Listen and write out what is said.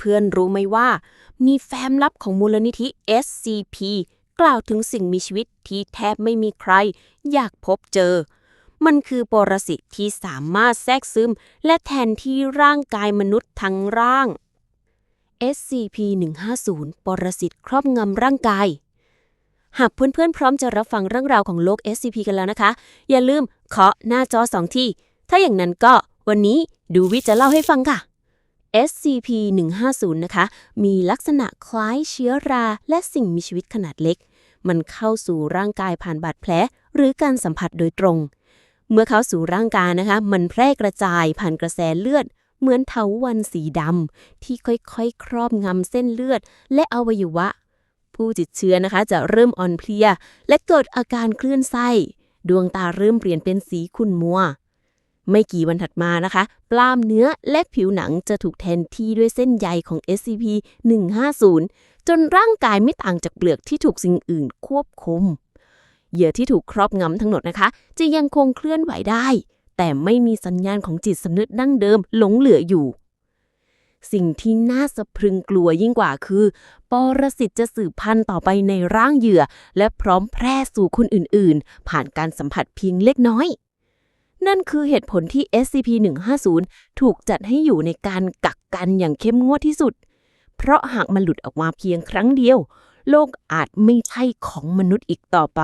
เพื่อนๆ รู้ไหมว่า มีแฟ้มลับของมูลนิธิ SCP กล่าวถึงสิ่งมีชีวิตที่แทบไม่มีใคร อยากพบเจอ มันคือปรสิตที่สามารถแทรกซึม และแทนที่ร่างกายมนุษย์ทั้งร่าง SCP-150 ปรสิตครอบงำร่างกาย หากเพื่อนๆ พร้อมจะรับฟังเรื่องราวของโลก SCP กันแล้วนะคะ อย่าลืมเคาะหน้าจอสองที่ ถ้าอย่างนั้นก็วันนี้ดูวิจะเล่าให้ฟังค่ะ SCP-150 นะคะ มีลักษณะคล้ายเชื้อราและสิ่งมีชีวิตขนาดเล็ก มันเข้าสู่ร่างกายผ่านบาดแผล หรือการสัมผัสโดยตรง เมื่อเข้าสู่ร่างกายนะคะ มันแพร่กระจายผ่านกระแสเลือด เหมือนเถาวันสีดำที่ค่อยๆ ครอบงำเส้นเลือด และอวัยวะ ผู้ติดเชื้อนะคะจะเริ่มอ่อนเพลีย และเกิดอาการคลื่นไส้ ดวงตาเริ่มเปลี่ยนเป็นสีขุ่นมัว ไม่กี่วันถัดมานะคะ ปล้ามเนื้อและผิวหนังจะถูกแทนที่ด้วยเส้นใยของ SCP-150 จนร่างกายไม่ต่างจากเปลือกที่ถูกสิ่งอื่นควบคุม เหยื่อที่ถูกครอบงำทั้งหมดนะคะ จะยังคงเคลื่อนไหวได้ แต่ไม่มีสัญญาณของจิตสำนึกดั้งเดิมหลงเหลืออยู่ สิ่งที่น่าสะพรึงกลัวยิ่งกว่าคือ ปรสิตจะสืบพันธุ์ต่อไปในร่างเหยื่อ และพร้อมแพร่สู่คนอื่น ๆ ผ่านการสัมผัสเพียงเล็กน้อย นั่นคือเหตุผลที่ SCP-150 ถูกจัดให้อยู่ในการกักกันอย่างเข้มงวดที่สุด เพราะหากมันหลุดออกมาเพียงครั้งเดียว โลกอาจไม่ใช่ของมนุษย์อีกต่อไป